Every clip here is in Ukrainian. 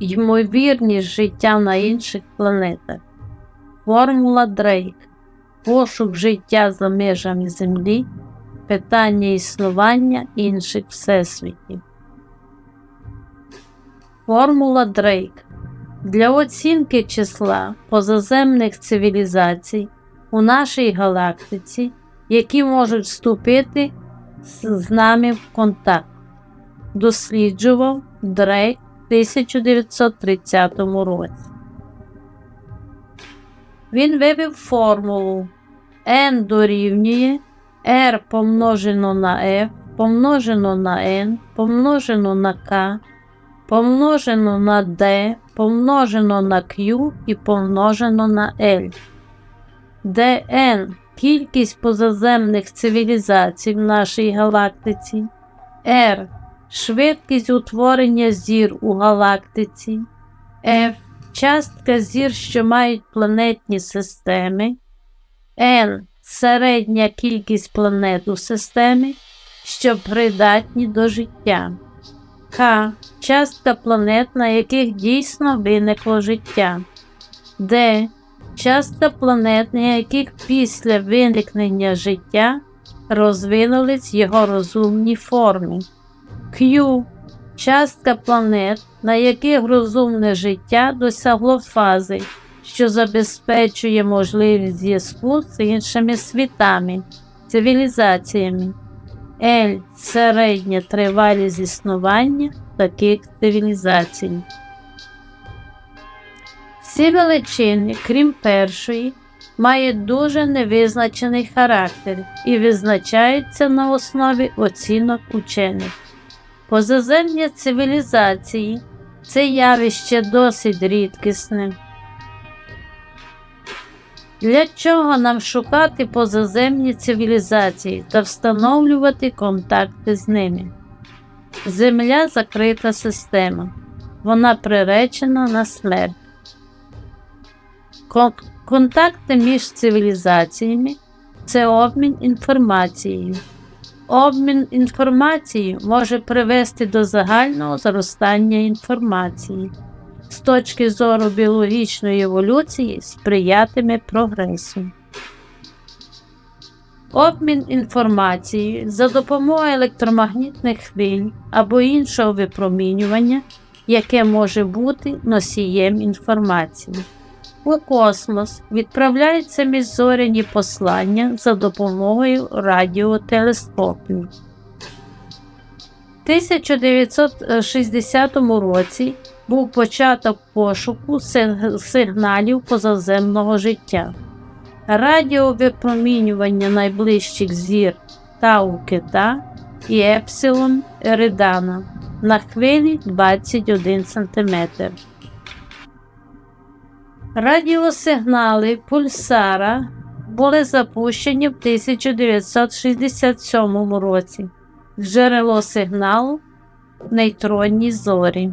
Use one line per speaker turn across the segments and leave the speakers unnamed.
ймовірність життя на інших планетах. Формула Дрейк. Пошук життя за межами Землі, питання існування інших всесвітів. Формула Дрейк. Для оцінки числа позаземних цивілізацій у нашій галактиці, які можуть вступити з нами в контакт, досліджував Дрейк 1930 році. Він вивів формулу n дорівнює r помножено на f помножено на n помножено на k помножено на d помножено на q і помножено на l, де кількість позаземних цивілізацій в нашій галактиці, r швидкість утворення зір у галактиці, f частка зір, що мають планетні системи, n середня кількість планет у системі, що придатні до життя. К. Частка планет, на яких дійсно виникло життя. Д. Частка планет, на яких після виникнення життя розвинулись його розумні форми. Q. Частка планет, на яких розумне життя досягло фази, що забезпечує можливість зв'язку з іншими світами, цивілізаціями. L середня тривалість існування таких цивілізацій. Всі величини, крім першої, мають дуже невизначений характер і визначаються на основі оцінок учених. Позаземні цивілізації це явище досить рідкісне. Для чого нам шукати позаземні цивілізації та встановлювати контакти з ними? Земля закрита система. Вона приречена на смерть. Кон контакти між цивілізаціями це обмін інформацією. Обмін інформацією може привести до загального зростання інформації з точки зору біологічної еволюції сприятиме прогресу. Обмін інформацією за допомогою електромагнітних хвиль або іншого випромінювання, яке може бути носієм інформації. У космос відправляються міжзоряні послання за допомогою радіотелескопів. В 1960 році був початок пошуку сигналів позаземного життя. Радіовипромінювання найближчих зір Тау Кита і Епсилон Еридана на хвилі 21 см. Радіосигнали Пульсара були запущені в 1967 році. Джерело сигналу нейтронні зорі.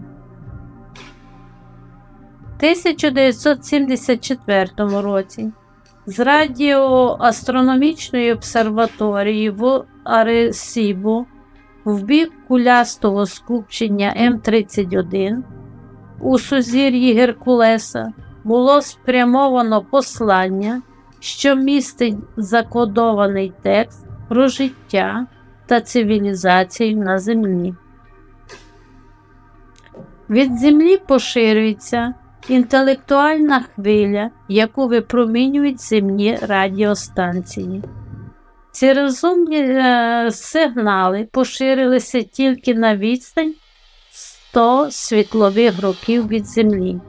1974 році з радіоастрономічної обсерваторії в Аресібу в бік кулястого скупчення М31 у сузір'ї Геркулеса було спрямовано послання, що містить закодований текст про життя та цивілізацію на землі. Від землі поширюється інтелектуальна хвиля, яку випромінюють земні радіостанції. Ці розумні е, сигнали поширилися тільки на відстань 100 світлових років від Землі.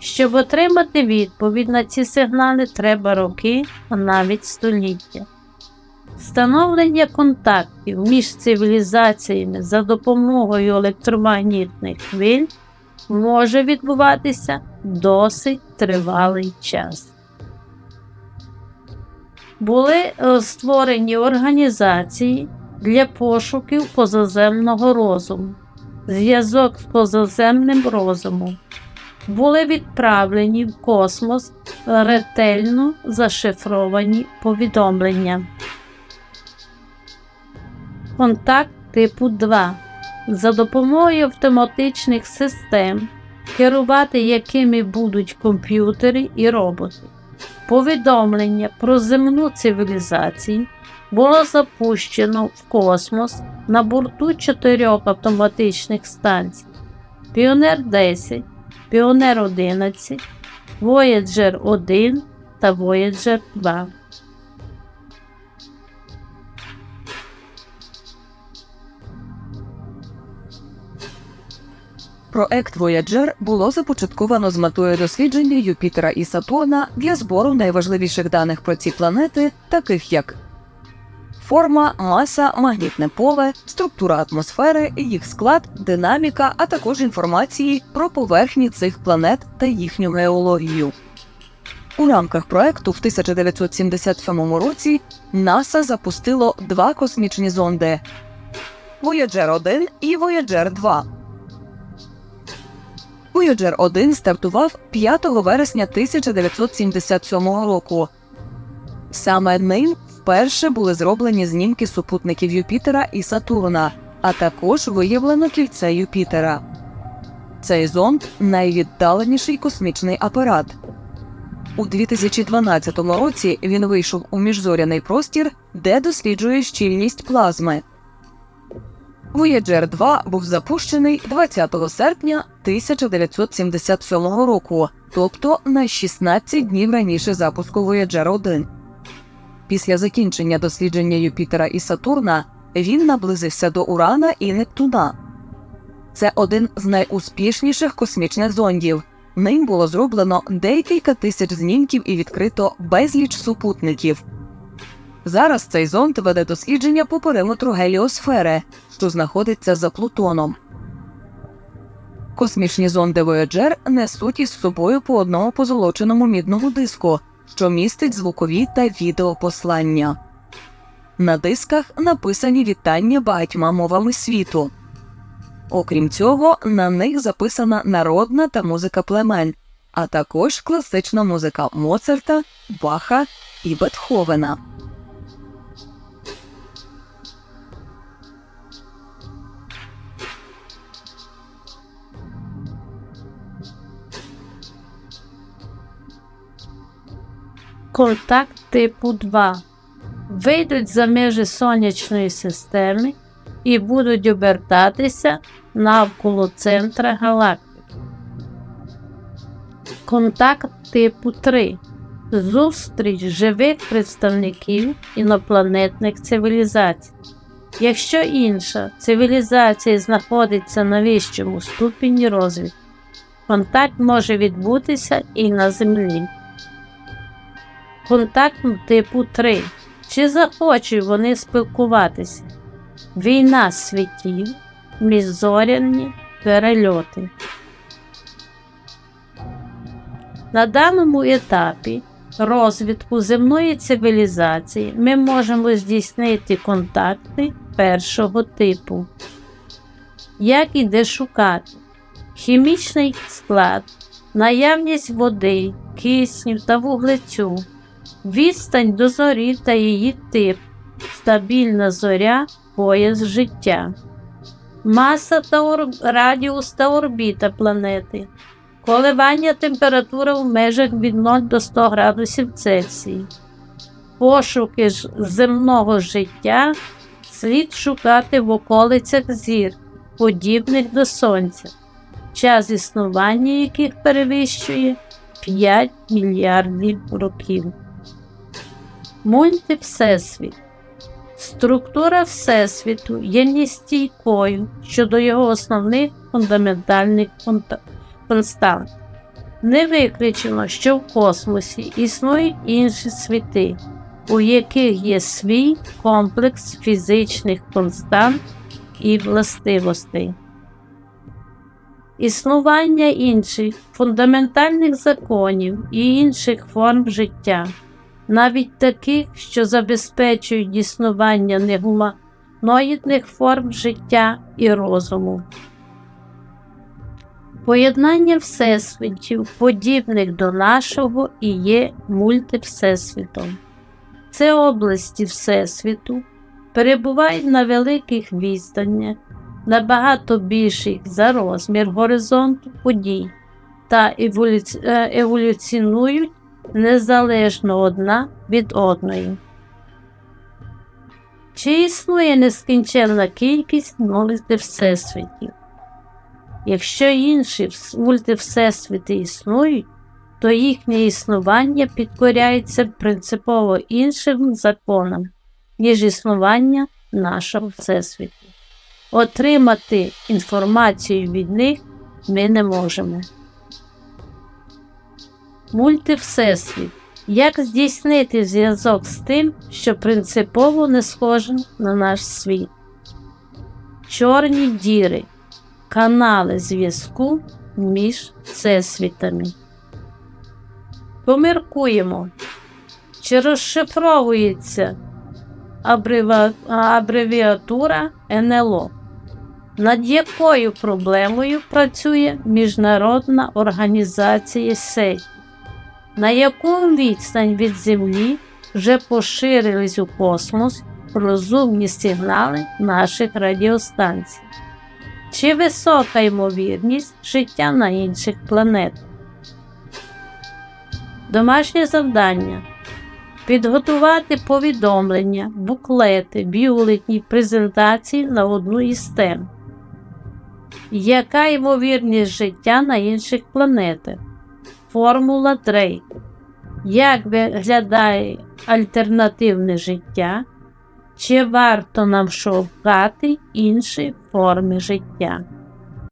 Щоб отримати відповідь на ці сигнали, треба роки, а навіть століття. Встановлення контактів між цивілізаціями за допомогою електромагнітних хвиль може відбуватися досить тривалий час. Були е, створені організації для пошуків позаземного розуму, зв'язок з позаземним розумом. Були відправлені в космос ретельно зашифровані повідомлення. Контакт типу 2 за допомогою автоматичних систем керувати якими будуть комп'ютери і роботи. Повідомлення про земну цивілізацію було запущено в космос на борту чотирьох автоматичних станцій Піонер 10, Піонер 11, Voyager 1 та Voyager 2.
Проект Voyager було започатковано з метою дослідження Юпітера і Сатурна для збору найважливіших даних про ці планети, таких як форма, маса, магнітне поле, структура атмосфери, їх склад, динаміка, а також інформації про поверхні цих планет та їхню геологію. У рамках проекту в 1977 році НАСА запустило два космічні зонди Voyager 1 і Voyager 2. Voyager 1 стартував 5 вересня 1977 року. Саме ним вперше були зроблені знімки супутників Юпітера і Сатурна, а також виявлено кільце Юпітера. Цей зонд найвіддаленіший космічний апарат. У 2012 році він вийшов у міжзоряний простір, де досліджує щільність плазми. Voyager 2 був запущений 20 серпня 1977 року, тобто на 16 днів раніше запуску Voyager 1. Після закінчення дослідження Юпітера і Сатурна він наблизився до Урана і Нептуна. Це один з найуспішніших космічних зондів. Ним було зроблено декілька тисяч знімків і відкрито безліч супутників. Зараз цей зонд веде дослідження по периметру геліосфери, що знаходиться за Плутоном. Космічні зонди Voyager несуть із собою по одному позолоченому мідному диску, що містить звукові та відеопослання. На дисках написані вітання багатьма мовами світу. Окрім цього, на них записана народна та музика племен, а також класична музика Моцарта, Баха і Бетховена.
Контакт типу 2 вийдуть за межі сонячної системи і будуть обертатися навколо центра галактики. Контакт типу 3 зустріч живих представників інопланетних цивілізацій. Якщо інша цивілізація знаходиться на вищому ступені розвитку, контакт може відбутися і на Землі. Контакт типу 3. Чи захочуть вони спілкуватися? Війна світів, міжзоряні перельоти. На даному етапі розвитку земної цивілізації ми можемо здійснити контакти першого типу. Як і де шукати? Хімічний склад, наявність води, кисню та вуглецю, відстань до зорі та її тип, стабільна зоря, пояс життя, маса та ор... радіус та орбіта планети, коливання температури в межах від 0 до 100 градусів Цельсії, пошуки земного життя слід шукати в околицях зір, подібних до Сонця, час існування яких перевищує 5 мільярдів років. Мульти Всесвіт. Структура Всесвіту є нестійкою щодо його основних фундаментальних констант. Не виключено, що в космосі існують інші світи, у яких є свій комплекс фізичних констант і властивостей. Існування інших фундаментальних законів і інших форм життя навіть таких, що забезпечують існування негуманоїдних форм життя і розуму. Поєднання всесвітів, подібних до нашого, і є мультивсесвітом. Це області Всесвіту перебувають на великих відстанях, набагато більших за розмір горизонту подій, та е, еволюціонують незалежно одна від одної. Чи існує нескінченна кількість мультивсесвітів? Якщо інші вс- мультивсесвіти існують, то їхнє існування підкоряється принципово іншим законам, ніж існування нашого всесвіту. Отримати інформацію від них ми не можемо. Мультивсесвіт. Як здійснити зв'язок з тим, що принципово не схоже на наш світ? Чорні діри канали зв'язку між всесвітами. Поміркуємо, чи розшифровується абревіатура НЛО, над якою проблемою працює Міжнародна організація СЕЙ, на яку відстань від Землі вже поширились у космос розумні сигнали наших радіостанцій. Чи висока ймовірність життя на інших планетах? Домашнє завдання підготувати повідомлення, буклети, бюлетні, презентації на одну із тем. Яка ймовірність життя на інших планетах? Формула 3. Як виглядає альтернативне життя? Чи варто нам шукати інші форми життя?